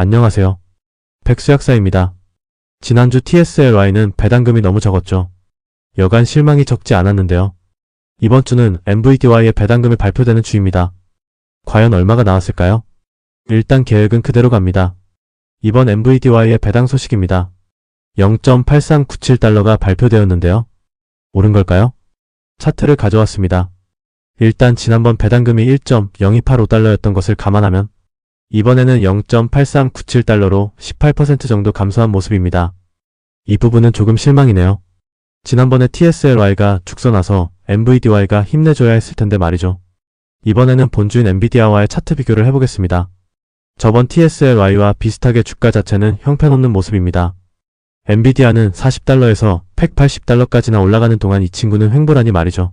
안녕하세요. 백수 약사입니다. 지난주 TSLY는 배당금이 너무 적었죠. 여간 실망이 적지 않았는데요. 이번 주는 MVDY의 배당금이 발표되는 주입니다. 과연 얼마가 나왔을까요? 일단 계획은 그대로 갑니다. 이번 MVDY의 배당 소식입니다. 0.8397달러가 발표되었는데요. 옳은 걸까요? 차트를 가져왔습니다. 일단 지난번 배당금이 1.0285달러였던 것을 감안하면 이번에는 0.8397달러로 18% 정도 감소한 모습입니다. 이 부분은 조금 실망이네요. 지난번에 TSLY가 죽서나서 MVDY가 힘내줘야 했을 텐데 말이죠. 이번에는 본주인 엔비디아와의 차트 비교를 해보겠습니다. 저번 TSLY와 비슷하게 주가 자체는 형편없는 모습입니다. 엔비디아는 40달러에서 180달러까지나 올라가는 동안 이 친구는 횡보라니 말이죠.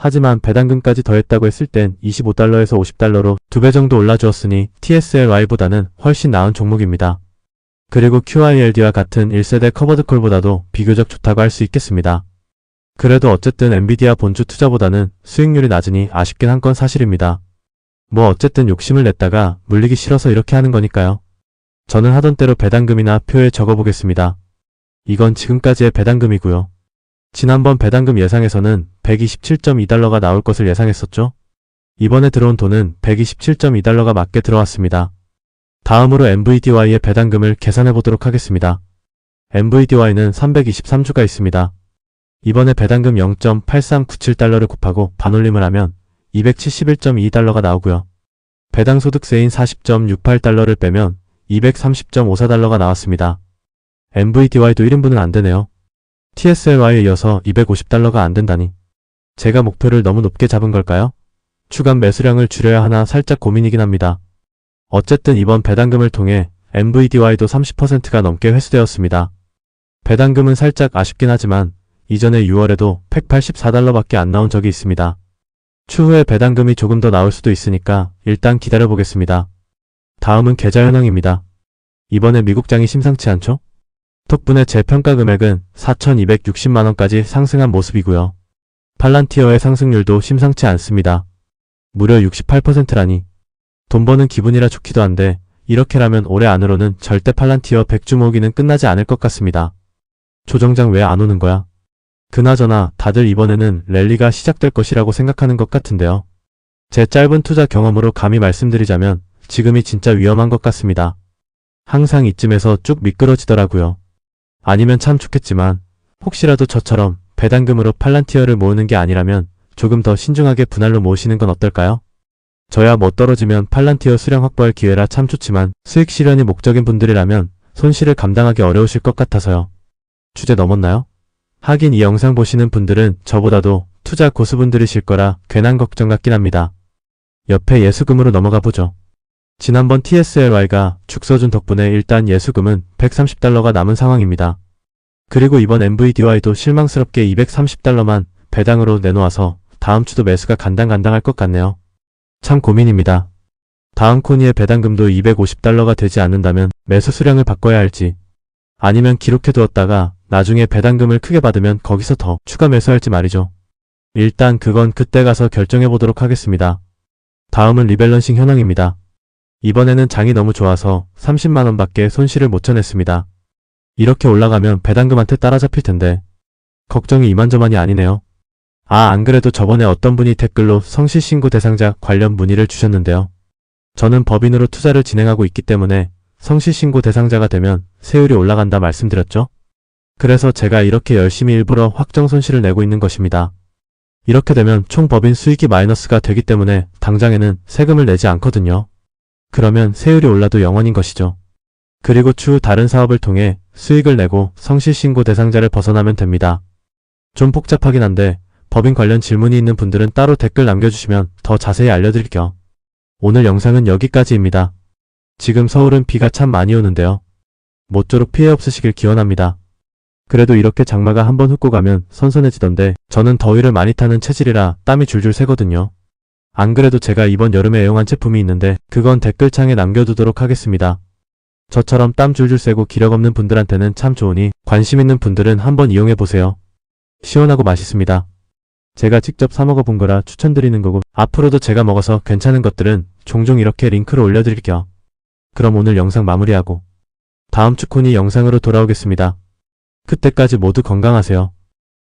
하지만 배당금까지 더했다고 했을 땐 25달러에서 50달러로 두 배 정도 올라주었으니 TSLY보다는 훨씬 나은 종목입니다. 그리고 QILD와 같은 1세대 커버드콜보다도 비교적 좋다고 할 수 있겠습니다. 그래도 어쨌든 엔비디아 본주 투자보다는 수익률이 낮으니 아쉽긴 한 건 사실입니다. 뭐 어쨌든 욕심을 냈다가 물리기 싫어서 이렇게 하는 거니까요. 저는 하던 대로 배당금이나 표에 적어보겠습니다. 이건 지금까지의 배당금이고요. 지난번 배당금 예상에서는 127.2달러가 나올 것을 예상했었죠? 이번에 들어온 돈은 127.2달러가 맞게 들어왔습니다. 다음으로 MVDY의 배당금을 계산해 보도록 하겠습니다. MVDY는 323주가 있습니다. 이번에 배당금 0.8397달러를 곱하고 반올림을 하면 271.2달러가 나오고요. 배당 소득세인 40.68달러를 빼면 230.54달러가 나왔습니다. MVDY도 1인분은 안 되네요. TSLY에 이어서 250달러가 안 된다니. 제가 목표를 너무 높게 잡은 걸까요? 추간 매수량을 줄여야 하나 살짝 고민이긴 합니다. 어쨌든 이번 배당금을 통해 MVDY도 30%가 넘게 회수되었습니다. 배당금은 살짝 아쉽긴 하지만 이전에 6월에도 184달러밖에 안 나온 적이 있습니다. 추후에 배당금이 조금 더 나올 수도 있으니까 일단 기다려보겠습니다. 다음은 계좌 현황입니다. 이번에 미국장이 심상치 않죠? 덕분에 제 평가 금액은 4,260만원까지 상승한 모습이고요. 팔란티어의 상승률도 심상치 않습니다. 무려 68%라니. 돈 버는 기분이라 좋기도 한데 이렇게라면 올해 안으로는 절대 팔란티어 100주 모기는 끝나지 않을 것 같습니다. 조정장 왜 안 오는 거야? 그나저나 다들 이번에는 랠리가 시작될 것이라고 생각하는 것 같은데요. 제 짧은 투자 경험으로 감히 말씀드리자면 지금이 진짜 위험한 것 같습니다. 항상 이쯤에서 쭉 미끄러지더라고요. 아니면 참 좋겠지만 혹시라도 저처럼 배당금으로 팔란티어를 모으는 게 아니라면 조금 더 신중하게 분할로 모으시는 건 어떨까요? 저야 못 떨어지면 팔란티어 수량 확보할 기회라 참 좋지만 수익 실현이 목적인 분들이라면 손실을 감당하기 어려우실 것 같아서요. 주제 넘었나요? 하긴 이 영상 보시는 분들은 저보다도 투자 고수분들이실 거라 괜한 걱정 같긴 합니다. 옆에 예수금으로 넘어가 보죠. 지난번 TSLY가 죽서준 덕분에 일단 예수금은 130달러가 남은 상황입니다. 그리고 이번 MVDY도 실망스럽게 230달러만 배당으로 내놓아서 다음 주도 매수가 간당간당할 것 같네요. 참 고민입니다. 다음 코니의 배당금도 250달러가 되지 않는다면 매수 수량을 바꿔야 할지 아니면 기록해 두었다가 나중에 배당금을 크게 받으면 거기서 더 추가 매수할지 말이죠. 일단 그건 그때 가서 결정해 보도록 하겠습니다. 다음은 리밸런싱 현황입니다. 이번에는 장이 너무 좋아서 30만원밖에 손실을 못 쳐냈습니다. 이렇게 올라가면 배당금한테 따라잡힐 텐데 걱정이 이만저만이 아니네요. 아, 안 그래도 저번에 어떤 분이 댓글로 성실신고 대상자 관련 문의를 주셨는데요. 저는 법인으로 투자를 진행하고 있기 때문에 성실신고 대상자가 되면 세율이 올라간다 말씀드렸죠? 그래서 제가 이렇게 열심히 일부러 확정 손실을 내고 있는 것입니다. 이렇게 되면 총 법인 수익이 마이너스가 되기 때문에 당장에는 세금을 내지 않거든요. 그러면 세율이 올라도 영원인 것이죠. 그리고 추후 다른 사업을 통해 수익을 내고 성실신고 대상자를 벗어나면 됩니다. 좀 복잡하긴 한데 법인 관련 질문이 있는 분들은 따로 댓글 남겨주시면 더 자세히 알려드릴게요. 오늘 영상은 여기까지입니다. 지금 서울은 비가 참 많이 오는데요. 모쪼록 피해 없으시길 기원합니다. 그래도 이렇게 장마가 한번 훑고 가면 선선해지던데 저는 더위를 많이 타는 체질이라 땀이 줄줄 새거든요. 안 그래도 제가 이번 여름에 애용한 제품이 있는데 그건 댓글창에 남겨두도록 하겠습니다. 저처럼 땀 줄줄 새고 기력 없는 분들한테는 참 좋으니 관심 있는 분들은 한번 이용해보세요. 시원하고 맛있습니다. 제가 직접 사 먹어본 거라 추천드리는 거고 앞으로도 제가 먹어서 괜찮은 것들은 종종 이렇게 링크를 올려드릴게요. 그럼 오늘 영상 마무리하고 다음 주 코니 영상으로 돌아오겠습니다. 그때까지 모두 건강하세요.